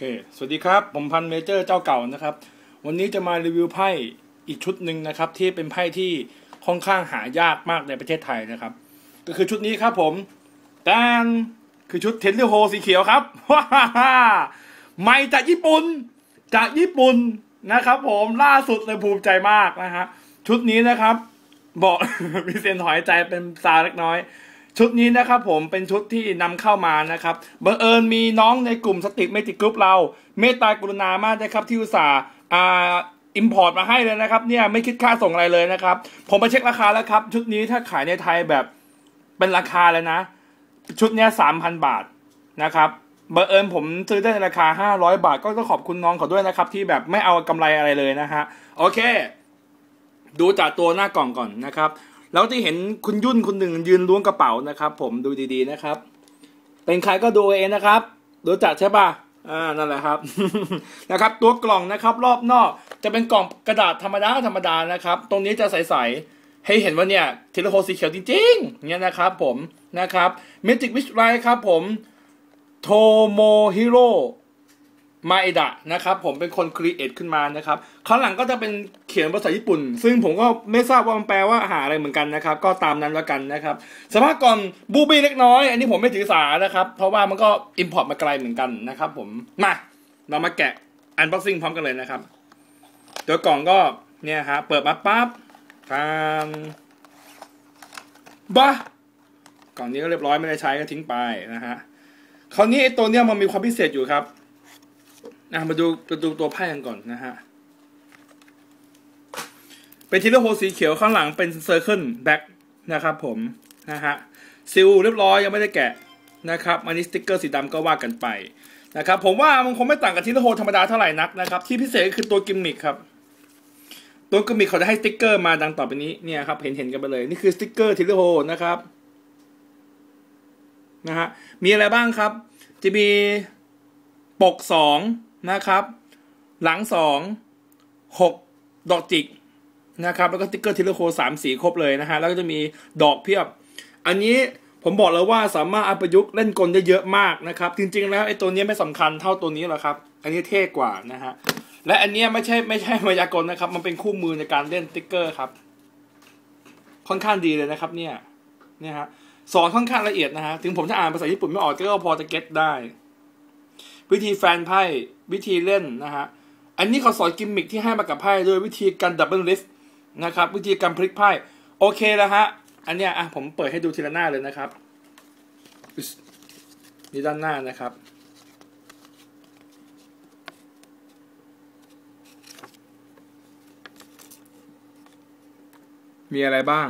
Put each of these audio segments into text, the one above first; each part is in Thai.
ค สวัสดีครับ ผมพันเมเจอร์เจ้าเก่านะครับ วันนี้จะมารีวิวไพ่อีกชุดหนึ่งนะครับ ที่เป็นไพ่ที่ค่อนข้างหายากมากในประเทศไทยนะครับ ก็คือชุดนี้ครับผมแตนคือชุดเทนเนอร์โฮสีเขียวครับว้าฮ่าฮ่าใหม่จากญี่ปุ่น จากญี่ปุ่นนะครับผมล่าสุดเลยภูมิใจมากนะฮะชุดนี้นะครับ บอกมีเซนถอยใจเป็นซาเล็กน้อย ชุดนี้นะครับผมเป็นชุดที่นำเข้ามานะครับบังเอิญมีน้องในกลุ่มสติกเมติกรุ๊ปเรา เมตตากรุณามากนะครับที่อุตส่าห์อ่าอิมพอร์ตมาให้เลยนะครับเนี่ยไม่คิดค่าส่งอะไรเลยนะครับ ผมไปเช็คราคาแล้วครับ ชุดนี้ถ้าขายในไทยแบบเป็นราคาเลยนะ ชุดเนี้ยสามพันบาทนะครับบังเอิญผมซื้อได้ในราคาห้าร้อยบาท ก็ต้องขอบคุณน้องเขาด้วยนะครับ ที่แบบไม่เอากำไรอะไรเลยนะฮะ โอเค ดูจากตัวหน้ากล่องก่อนนะครับ แล้วที่เห็นคุณยุ่นคนหนึ่งยืนล้วงกระเป๋านะครับ ผมดูดีๆนะครับ เป็นใครก็ดูเองนะครับรู้จักใช่ปะอ่านั่นแหละครับนะครับ ตัวกล่องนะครับ รอบนอกจะเป็นกล่องกระดาษธรรมดาธรรมดานะครับ ตรงนี้จะใสๆให้เห็นว่าเนี่ยเทเลโฮสีเขียวจริงๆเนี่ยนะครับ ผมนะครับเมจิกวิชไรครับผมโทโมฮิโร่ มาเอดะนะครับผมเป็นคนครีเอทขึ้นมานะครับข้างหลังก็จะเป็นเขียนภาษาญี่ปุ่น ซึ่งผมก็ไม่ทราบว่ามันแปลว่าหาอะไรเหมือนกันนะครับ ก็ตามนั้นแล้วกันนะครับสภาพก่อนบูบี้เล็กน้อย อันนี้ผมไม่ถือสานะครับ เพราะว่ามันก็อิมพอร์ตมาไกลเหมือนกันนะครับผมมาเรามาแกะอันบ็อกซิ่งพร้อมกันเลยนะครับ ตัวกล่องก็เนี่ยฮะเปิดมาปั๊บทางบ้ากล่องนี้ก็เรียบร้อยไม่ได้ใช้ก็ทิ้งไปนะฮะคราวนี้ไอ้ตัวเนี้ยมันมีความพิเศษอยู่ครับ นะมาดูมาดูตัวไพ่กันก่อนนะฮะ เป็นทีเลโฮสีเขียวข้างหลังเป็นเซอร์เคิลแบ็กนะครับผมนะฮะซิลเรียบร้อยยังไม่ได้แกะนะครับอันนี้สติกเกอร์สีดำก็ว่ากันไปนะครับผมว่ามันคงไม่ต่างกับทีเลโฮธรรมดาเท่าไหร่นักนะครับ ที่พิเศษก็คือตัวกิมมิคครับ ตัวกิมมิคเขาจะให้สติกเกอร์มาดังต่อไปนี้เนี่ยครับเห็นเห็นกันไปเลย นี่คือสติกเกอร์ทีเลโฮนะครับนะฮะมีอะไรบ้างครับ จะมีปกสอง นะครับ หลังสองหกดอกจิกนะครับแล้วก็ติ๊กเกอร์ทิลโคสามสีครบเลยนะฮะแล้วก็จะมีดอกเพียบ อันนี้ผมบอกเลยว่าสามารถเอาประยุกต์เล่นกลได้เยอะมากนะครับ จริง ๆ แล้วไอ้ตัวนี้ไม่สำคัญเท่าตัวนี้หรอกครับ อันนี้เท่กว่านะฮะและอันนี้ไม่ใช่ไม่ใช่มายากลนะครับ มันเป็นคู่มือในการเล่นติ๊กเกอร์ครับ ค่อนข้างดีเลยนะครับ เนี่ยเนี่ยฮะสอนค่อนข้างละเอียดนะฮะถึงผมจะอ่านภาษาญี่ปุ่นไม่ออกก็พอจะเก็ตได้ วิธีแฟนไพ่วิธีเล่นนะฮะอันนี้เขาสอนกิมมิคที่ให้มากับไพ่ด้วยวิธีการดับเบิลลิฟต์นะครับวิธีการพลิกไพ่โอเคแล้วฮะอันเนี้ยอะผมเปิดให้ดูทีละหน้าเลยนะครับนี่ด้านหน้านะครับมีอะไรบ้าง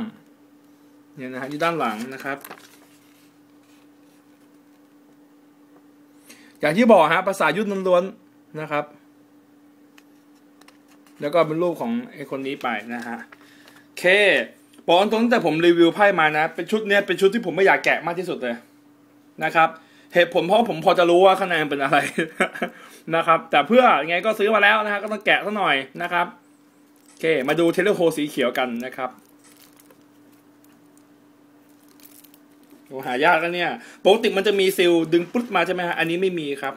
เนี่ยนะฮะที่ด้านหลังนะครับ อย่างที่บอกฮะภาษายุทธล้วนๆนะครับ แล้วก็เป็นรูปของไอ้คนนี้ไปนะฮะเคบอกตรงแต่ผมรีวิวไพ่มานะ เป็นชุดเนี้ยเป็นชุดที่ผมไม่อยากแกะมากที่สุดเลยนะครับเหตุผลเพราะผมพอจะรู้ว่าข้างในมันเป็นอะไรนะครับ แต่เพื่อยังไงก็ซื้อมาแล้วนะฮะก็ต้องแกะสักหน่อยนะครับโอเค มาดูเทเลโคสีเขียวกันนะครับโอ้ หายากแล้วเนี่ยปกติมันจะมีซิลดึงปุ๊บมาใช่ไหมฮะอันนี้ไม่มีครับ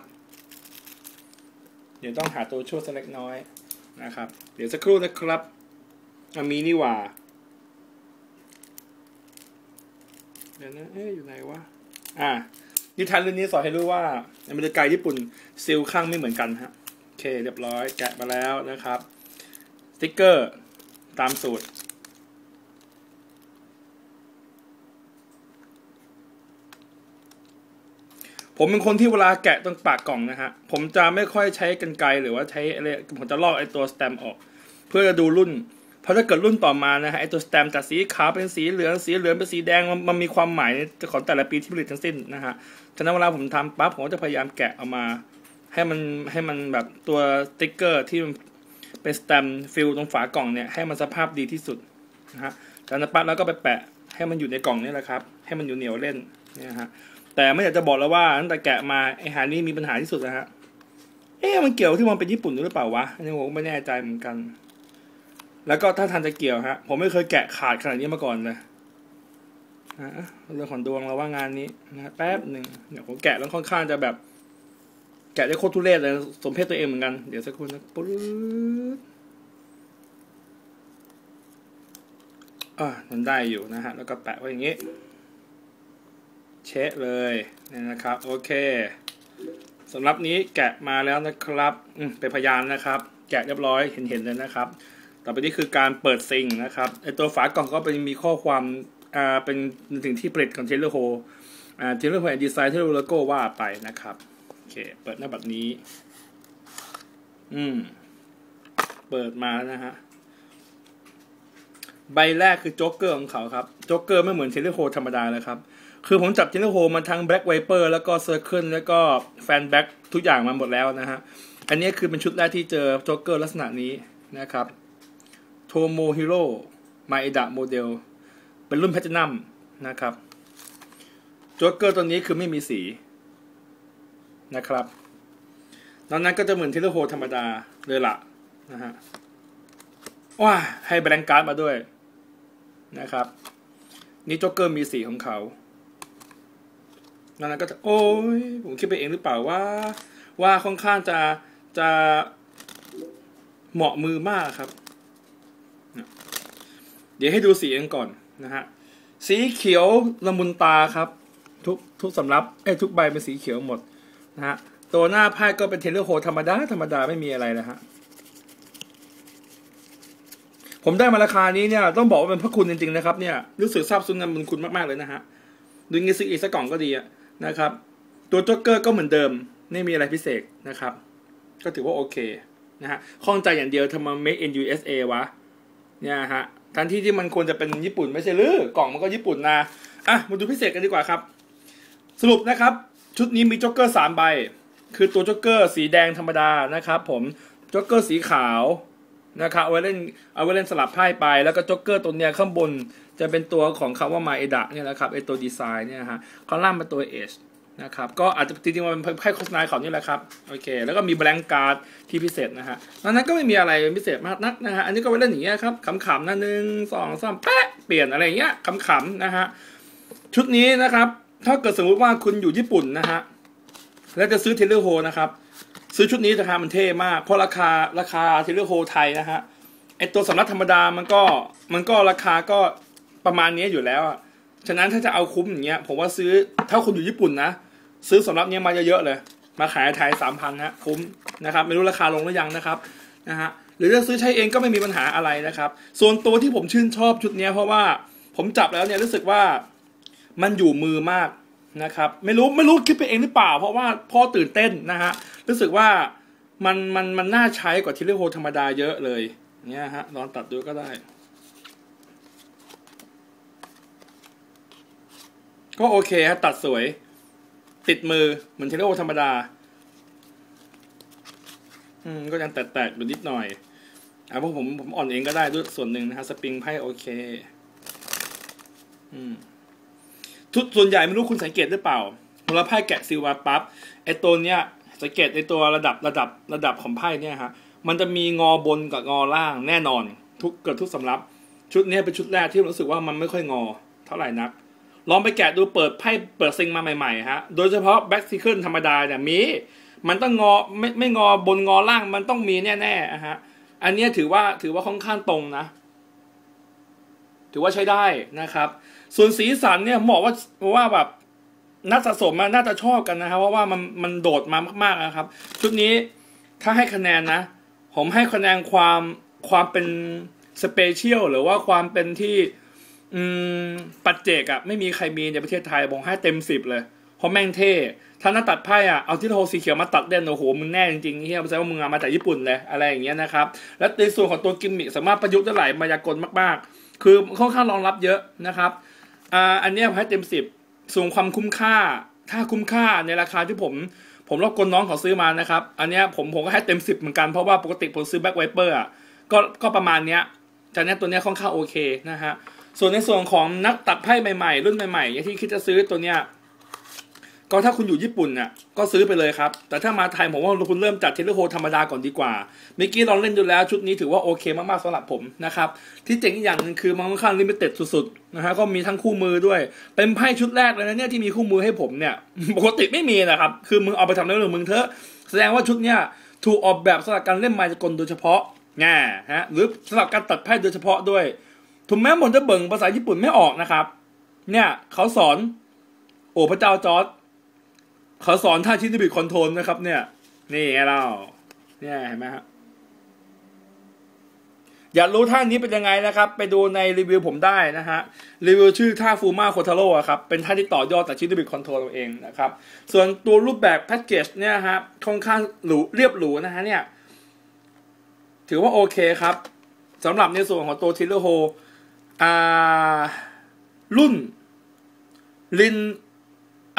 เดี๋ยวต้องหาตัวช่วยสักเล็กน้อยนะครับ เดี๋ยวสักครู่นะครับอามีนี่ว่าเดี๋ยวนะเอ๊ะอยู่ไหนวะอ่านิทานเรื่องนี้สอนให้รู้ว่าอเมริกาญี่ปุ่นซิลข้างไม่เหมือนกันฮะโอเค เรียบร้อยแกะมาแล้วนะครับสติ๊กเกอร์ตามสูตร ผมเป็นคนที่เวลาแกะตรงปากกล่องนะฮะ ผมจะไม่ค่อยใช้กันไกรหรือว่าใช้อะไรผมจะลอกไอ้ตัวสแตมออก เพื่อจะดูรุ่น เพราะถ้าเกิดรุ่นต่อมานะฮะไอ้ตัวสแตมจากสีขาวเป็นสีเหลืองสีเหลืองเป็นสีแดงมันมีความหมายของแต่ละปีที่ผลิตทั้งสิ้นนะฮะฉะนั้นเวลาผมทำปั๊บผมก็จะพยายามแกะออกมา ให้มันให้มันแบบตัวสติ๊กเกอร์ที่เป็นสแตมฟิลตรงฝากล่องเนี่ยให้มันสภาพดีที่สุดนะฮะจากนั้นปั๊บแล้วก็ไปแปะให้มันอยู่ในกล่องนี่แหละครับให้มันอยู่เหนียวเล่นเนี่ยฮะ แต่ไม่อยากจะบอกแล้วว่าตั้งแต่แกะมาไอหานี่มีปัญหาที่สุดนะฮะ เอ๊ะมันเกี่ยวที่มันเป็นญี่ปุ่นหรือเปล่าวะอันนี้ผมไม่แน่ใจเหมือนกัน แล้วก็ถ้าทันจะเกี่ยวฮะ ผมไม่เคยแกะขาดขนาดนี้มาก่อนเลยอะเรื่องของดวงเราว่างานนี้นะแป๊บหนึ่งเดี๋ยวผมแกะแล้วค่อนข้างจะแบบ แกะได้โคตรทุเรศเลยสมเพศตัวเองเหมือนกันเดี๋ยวสักครู่นะปุ๊บอ่ามันได้อยู่นะฮะ แล้วก็แปะไว้อย่างนี้ เช็เลยเนี่ยนะครับโอเคสำหรับนี้แกะมาแล้วนะครับเป็นพยานนะครับ แกะเรียบร้อยเห็นเห็นเลยนะครับ ต่อไปนี้คือการเปิดซิงนะครับไอตัวฝากล่องก็เป็นมีข้อความอ่าเป็นถึงที่ผลิตของเทเลโฮอ่าเทเลโฮแอนด์ดีไซน์เทเลโลโก้ว่าไปนะครับโอเคเปิดหน้าแบบนี้ อืม เปิดมาแล้วนะฮะใบแรกคือโจ๊กเกอร์ของเขาครับโจ๊กเกอร์ไม่เหมือนเทเลโฮธรรมดาเลยครับ คือผมจับเทเลโฮมาทั้งแบล็กไวเปอร์แล้วก็เซอร์เคิลแล้วก็แฟนแบ็กทุกอย่างมาหมดแล้วนะฮะ อันนี้คือเป็นชุดแรกที่เจอโจ๊กเกอร์ลักษณะนี้นะครับโทโมฮิโร่มาเอดะโมเดลเป็นรุ่นแพทนัมนะครับโจ๊กเกอร์ตัวนี้คือไม่มีสีนะครับนอกนั้นก็จะเหมือนเทเลโฮธรรมดาเลยละนะฮะว้าให้แบงการ์ดมาด้วยนะครับ นี่โจ๊กเกอร์มีสีของเขา นอกนั้นก็จะโอ้ยผมคิดไปเองหรือเปล่าว่า ว่าค่อนข้างจะจะเหมาะมือมากครับ เดี๋ยวให้ดูสีกันก่อนนะฮะสีเขียวละมุนตาครับ ทุกทุกสำรับเอ้ทุกใบเป็นสีเขียวหมดนะฮะตัวหน้าไพ่ก็เป็นเทเลโฮธรรมดาธรรมดาไม่มีอะไรนะฮะผมได้มาราคานี้เนี่ยต้องบอกว่าเป็นพระคุณจริงๆนะครับเนี่ยรู้สึกซาบซึ้งในบุญคุณมากๆเลยนะฮะดูงี้ซื้ออีกสักกล่องก็ดีอะ นะครับ ตัวจ็อกเกอร์ก็เหมือนเดิม ไม่มีอะไรพิเศษนะครับ ก็ถือว่าโอเคนะฮะข้องใจอย่างเดียวทำไม make in USA วะ เนี่ยฮะทันที่ที่มันควรจะเป็นญี่ปุ่นไม่ใช่หรือกล่องมันก็ญี่ปุ่นนะอะมาดูพิเศษกันดีกว่าครับ สรุปนะครับ ชุดนี้มีจ็อกเกอร์สามใบ คือตัวจ็อกเกอร์สีแดงธรรมดานะครับ ผมจ็อกเกอร์สีขาว นะครับเอาไว้เล่นเอาไว้เล่นสลับไพ่ไป แล้วก็จ็อกเกอร์ตัวเนี้ยข้างบนจะเป็นตัวของคำว่ามาเอดะเนี่ยนะครับไอตัวดีไซน์เนี่ยฮะข้าล่างเป็นตัวเอชนะครับก็อาจจะจริงๆมันเป็นไพ่โฆษณาเขานี่แหละครับโอเค แล้วก็มีแบงก์การ์ดที่พิเศษนะฮะนั้นก็ไม่มีอะไรพิเศษมากนักนะฮะอันนี้ก็ไว้เล่นอย่างเงี้ยครับขำๆนะหนึ่งสองสามแปะเปลี่ยนอะไรเงี้ยขำๆนะฮะชุดนี้นะครับถ้าเกิดสมมติว่าคุณอยู่ญี่ปุ่นนะฮะแล้วจะซื้อเทเลโฮนะครับ ซื้อชุดนี้ราคามันเท่มาก เพราะราคาราคาเทเลโฮไทยนะฮะไอตัวสำรับธรรมดามันก็มันก็ราคาก็ประมาณนี้อยู่แล้วอะฉะนั้นถ้าจะเอาคุ้มอย่างเงี้ยผมว่าซื้อถ้าคุณอยู่ญี่ปุ่นนะ ซื้อสำรับเนี้ยมาเยอะๆเลย มาขายไทยสามพันฮะคุ้มนะครับไม่รู้ราคาลงหรือยังนะครับนะฮะหรือจะซื้อใช้เองก็ไม่มีปัญหาอะไรนะครับ ส่วนตัวที่ผมชื่นชอบชุดนี้เพราะว่าผมจับแล้วเนี่ยรู้สึกว่ามันอยู่มือมาก นะครับไม่รู้ไม่รู้คิดไปเองหรือเปล่า เพราะว่าพ่อตื่นเต้นนะฮะรู้สึกว่ามันมันมันน่าใช้กว่าทิลเลโฮธรรมดาเยอะเลยเนี่ยฮะลองตัดดูก็ได้ ก็โอเคฮะตัดสวย ติดมือเหมือนเทเลโอธรรมดา อืมก็ยังแตกๆอยู่นิดหน่อยอะเพราะผมผมอ่อนเองก็ได้ด้วยส่วนหนึ่งนะฮะสปริงไพ่โอเค อืม ทุกส่วนใหญ่ไม่รู้คุณสังเกตหรือเปล่าเวลาไพ่แกะซิลวาปั๊บไอตัวเนี้ยสังเกตในตัวระดับระดับระดับของไพ่เนี่ยฮะมันจะมีงอบนกับงอล่างแน่นอน ทุกเกิดทุกสำรับ ชุดนี้เป็นชุดแรกที่รู้สึกว่ามันไม่ค่อยงอ เท่าไหร่นัก ลองไปแกะดูเปิดไพ่เปิดซิงมาใหม่ๆฮะโดยเฉพาะแบ็กซิเคิลธรรมดาเนี่ยมี มันต้องงอไม่ไม่งอบนงอล่างมันต้องมีแน่ๆอะฮะอันนี้ถือว่าถือว่าค่อนข้างตรงนะ ถือว่าใช้ได้นะครับ ส่วนสีสันเนี่ยบอกว่าว่าแบบนักสะสมน่าจะชอบกันนะครับเพราะว่ามันมันโดดมามากๆนะครับ ชุดนี้ถ้าให้คะแนนนะ ผมให้คะแนนความความเป็นสเปเชียลหรือว่าความเป็นที่อืมปัจเจกอะไม่มีใครมีในประเทศไทยผมให้เต็มสิบเลยเพราะแม่งเท่ถ้านักตัดไพ่อะเอาที่โทสีเขียวมาตัดเด่นโอ้โหมึงแน่จริงๆเฮียแสดงว่ามึงมาจากญี่ปุ่นเลยอะไรอย่างเงี้ยนะครับ และในส่วนของตัวกิมมิคสามารถประยุกต์ได้หลายมายากลมากๆ คือค่อนข้างรองรับเยอะนะครับอ่าอันนี้ผมให้เต็มสิบสูงความคุ้มค่า ถ้าคุ้มค่าในราคาที่ผม ผมรบกวนน้องเขาซื้อมานะครับ อันนี้ผมผมก็ให้เต็มสิบเหมือนกันเพราะว่าปกติผมซื้อแบ็คไวเปอร์อะก็ก็ประมาณเนี้ยจากนี้ตัวเนี้ยค่อนข้างโอเคนะฮะส่วนในส่วนของนักตัดไพ่ใหม่ๆ รุ่นใหม่ๆที่คิดจะซื้อตัวเนี้ย ก็ถ้าคุณอยู่ญี่ปุ่นน่ะก็ซื้อไปเลยครับ แต่ถ้ามาไทยผมว่าคุณเริ่มจากเทเลโฮธรรมดาก่อนดีกว่าเมื่อกี้ลองเล่นดูแล้วชุดนี้ถือว่าโอเคมากๆสำหรับผมนะครับ ที่เจ๋งอีกอย่างหนึงคือมันค่อนข้างลิมิเต็ดสุดๆนะฮะก็มีทั้งคู่มือด้วย เป็นไพ่ชุดแรกเลยนะเนี่ยที่มีคู่มือให้ผมเนี่ยปกติไม่มีนะครับ คือมึงเอาไปทำเรื่องมึงเถอะแสดงว่าชุดเนี้ยถูกออกแบบสำหรับการเล่นมายากลโดยเฉพาะแง่ฮะหรือสำหรับการตัดไพ่โดยเฉพาะด้วยถึงแม้ผมจะเบิ่งภาษาญี่ปุ่นไม่ออกนะครับ เนี่ยเขาสอนโอ้พระเจ้าจอร์ด เขาสอนท่าชินิบิคอนโทรลนะครับ เนี่ย นี่ไงเรา เนี่ยเห็นไหมครับอยากรู้ท่านี้เป็นยังไงนะครับ ไปดูในรีวิวผมได้นะฮะ รีวิวชื่อท่าฟูมาโคทาโร่ครับ เป็นท่าที่ต่อยอดจากชินิบิคอนโทรลเราเองนะครับ ส่วนตัวรูปแบบแพ็กเกจเนี่ยฮะค่อนข้างหรูเรียบหรูนะฮะเนี่ย ถือว่าโอเคครับสำหรับในส่วนของตัวทิลเลอร์โฮอ่ารุ่นลิน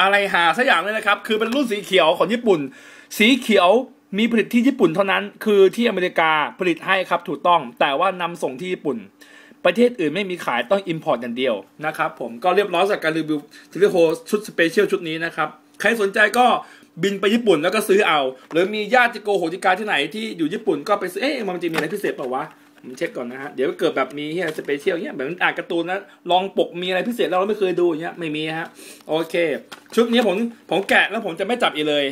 อะไรหาสักอย่างเลยนะครับ คือเป็นรุ่นสีเขียวของญี่ปุ่น สีเขียวมีผลิตที่ญี่ปุ่นเท่านั้น คือที่อเมริกาผลิตให้ครับถูกต้อง แต่ว่านำส่งที่ญี่ปุ่น ประเทศอื่นไม่มีขายต้องอิมพอร์ตอย่างเดียวนะครับผมก็เรียบร้อยจากการรีวิวทิลโฮชุดสเปเชียลชุดนี้นะครับ ใครสนใจก็บินไปญี่ปุ่นแล้วก็ซื้อเอา หรือมีญาติโกโหติกาที่ไหนที่อยู่ญี่ปุ่นก็ไปซื้อ เอ๊ะมันจะมีอะไรพิเศษเปล่าวะผมเช็คก่อนนะฮะ เดี๋ยวเกิดแบบมีเฮียสเปเชียลเนี้ยแบบอ่านการ์ตูนนะลองปกมีอะไรพิเศษแล้วเราไม่เคยดูเงี้ยไม่มีฮะ โอเค ชุดนี้ผมผมแกะแล้วผมจะไม่จับอีกเลย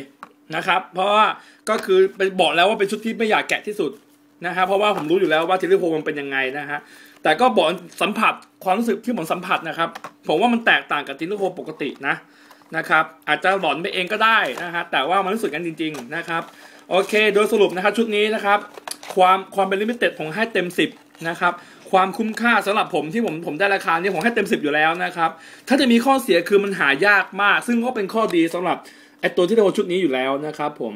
นะครับ เพราะว่าก็คือเป็นบอกแล้วว่าเป็นชุดที่ไม่อยากแกะที่สุดนะครับเพราะว่าผมรู้อยู่แล้วว่าทิลลิโฮมันเป็นยังไงนะฮะแต่ก็บอกสัมผัสความรู้สึกที่ผมสัมผัสนะครับ ผมว่ามันแตกต่างกับทิลลิโฮปกตินะนะครับอาจจะหลอนไปเองก็ได้นะฮะแต่ว่ามันรู้สึกกันจริง ๆนะครับ โอเค โดยสรุปนะครับชุดนี้นะครับ ความความเป็นลิมิเต็ดผมให้เต็ม 10 นะครับ ความคุ้มค่าสำหรับผมที่ผมผมได้ราคานี้ผมให้เต็ม10อยู่แล้วนะครับ ถ้าจะมีข้อเสียคือมันหายากมาก ซึ่งก็เป็นข้อดีสำหรับไอตัวที่เราชุดนี้อยู่แล้วนะครับ ผม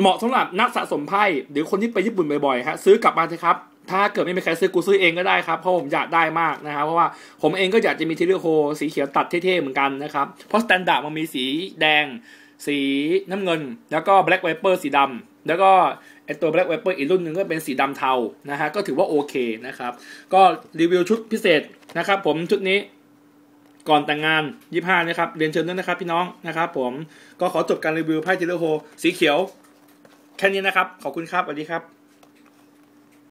เหมาะสำหรับนักสะสมไพ่หรือคนที่ไปญี่ปุ่นบ่อยๆฮะซื้อกลับมาเถอะครับถ้าเกิดไม่มีใครซื้อกูซื้อเองก็ได้ครับเพราะผมอยากได้มากนะครับเพราะว่าผมเองก็อยากจะมีทิลเลอร์โคสีเขียวตัดเท่ๆเหมือนกันนะครับเพราะสแตนดาร์ดมันมีสีแดง สีน้ำเงิน แล้วก็แบล็กไวเปอร์สีดำแล้วก็ไอตัว Black Viper อีกรุ่นหนึ่งก็เป็นสีดำเทานะฮะก็ถือว่าโอเคนะครับ ก็รีวิวชุดพิเศษนะครับ ผมชุดนี้ก่อนแต่งงาน 25นะครับเรียนเชิญด้วยนะครับพี่น้องนะครับ ผมก็ขอจบการรีวิวไพ่ทิลเลอร์โฮสีเขียว แค่นี้นะครับ ขอบคุณครับสวัสดีครับ